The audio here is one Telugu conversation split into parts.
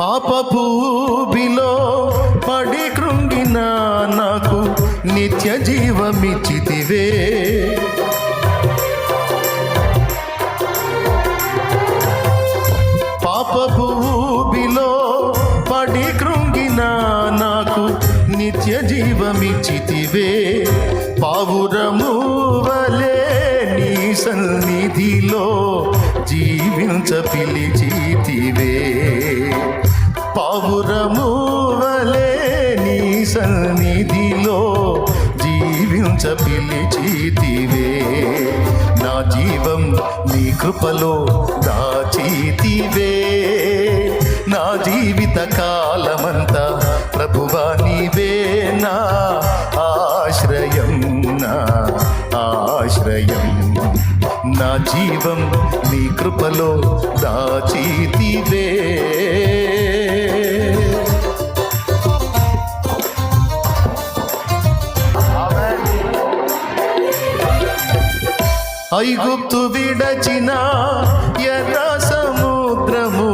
పాపభూమిలో పడి కృంగిన నాకు నిత్య జీవమిచ్చితివే పాపభూమిలో పడి కృంగిన నాకు నిత్య జీవమిచ్చితివే పావురము వలే నీ సన్నిధిలో జీవించ పిలిచి పావురము వలే నీ సన్నిధిలో జీవించ పిలిచితివే. నా జీవం నీ కృపలో దాచితివే. నా జీవిత కాలమంతా ప్రభువా నీవే నా ఆశ్రయం నా ఆశ్రయం నా జీవం నీ కృపలో దాచితివే. ఐగుప్తు విడచిన ఎర్ర సముద్రము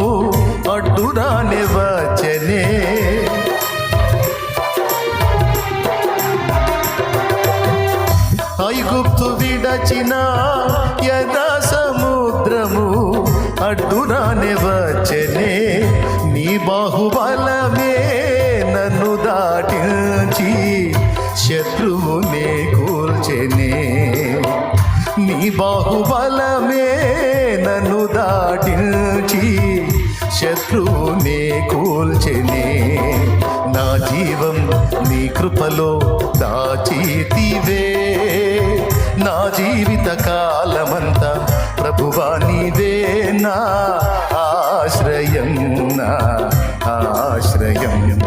అడ్డురాని వచ్చనే. ఐగుప్తు విడచిన ఎర్ర సముద్రము అడ్డురాని వచ్చనే. నీ బాహుబలమే నన్ను దాటించి శత్రువునే కూల్చెనే బాహుబలమే నన్ను దాటించి శత్రువునే కూల్చెనే. నా జీవం నీ కృపలో దాచితివే. నా జీవిత కాలమంతా ప్రభువా నీవే నా ఆశ్రయం నా ఆశ్రయం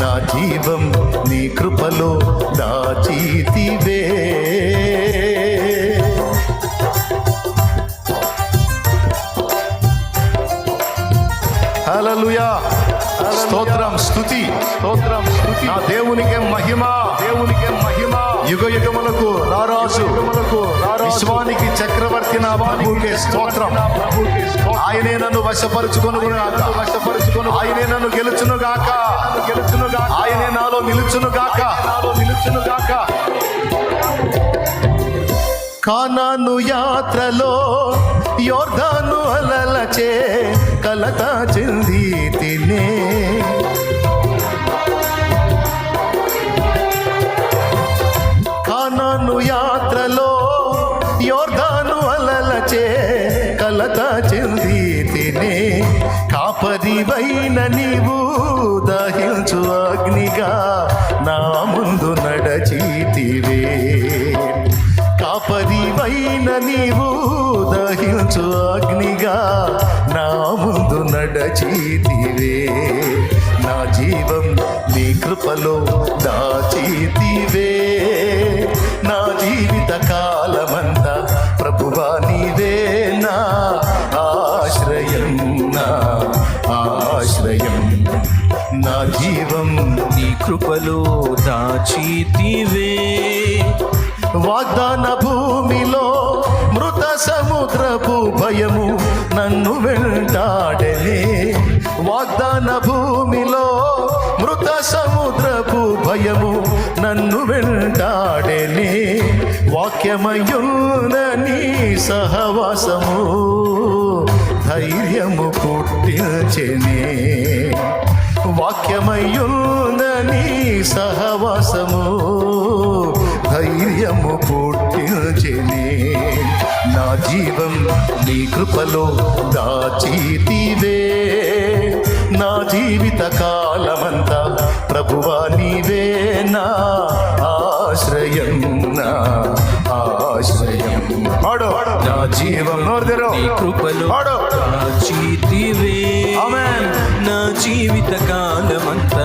నా జీవం నీ కృపలో దాచితివే. హల్లెలూయా. స్తోత్రం స్తుతి. స్తోత్రం స్తుతి నా దేవునికే మహిమ. దేవునికే మహిమ యుగ యుగములకు రారాజు. యుగములకు విశ్వానికి చక్రవర్తి నా ప్రభుకే స్తోత్రం. ఆయనే నన్ను వశపరుచుకొను గాక. వశపరుచుకొను ఆయనే నన్ను గెలుచును గాక. గెలుచును గాక ఆయనే నాలో నిలుచును గాక నాలో నిలుచును గాక. కానాను యాత్రలో యోర్ధాను అలలచే కలత చెంది తినే. కానాను యాత్రలో యోర్ధాను అలలచే కలత చెంది తినే. కాపరివైన నీవు దహించు అగ్నిగా నా ముందు నడచితివే. కాపరివైన నీవు దాచితివే నా జీవం నీ కృపలో దాచితివే. నా జీవిత కాలమంతా ప్రభువా నీవే నా ఆశ్రయం నా ఆశ్రయం. నా జీవం నీ కృపలో దాచితివే. వాగ్దాన భూమిలో మృత సముద్రపు భయము నన్ను వెంటాడే వాగ్దాన భూమిలో మృత సముద్రపు భయము నన్ను వెంటాడలే వాక్యమయున్న సహవాసము ధైర్యము పుట్టించెనే. వాక్యమయ్యున్న సహవాసము ధైర్యము పుట్టించెనే నా జీవం నీ కృపలో దాచితివే. నా జీవిత కాలమంతా ప్రభువా నీవే నా ఆశ్రయం నా ఆశ్రయం ఆడో నా జీవం నోరు నీ కృపలో ఆడో దాచితివే. ఆమేన్. నా జీవిత కాలమంతా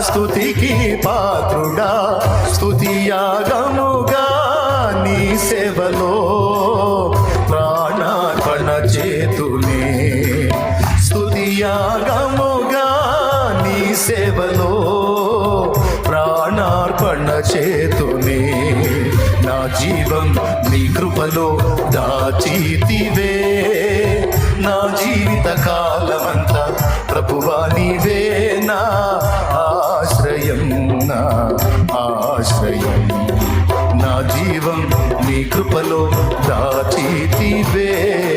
స్థుతికి పాత్రుడా స్థుతి యాగముగా నీ సేవలో ప్రాణార్పణ చేతునే స్తుతియాగముగా నీ సేవలో ప్రాణార్పణ చేతునే నా జీవం నీ కృపలో దాచితివే. నా జీవిత కాలమంతా ప్రభువా నీవేనా నా ఆశ్రయం. నా జీవం నీ కృపలో దాచితివే.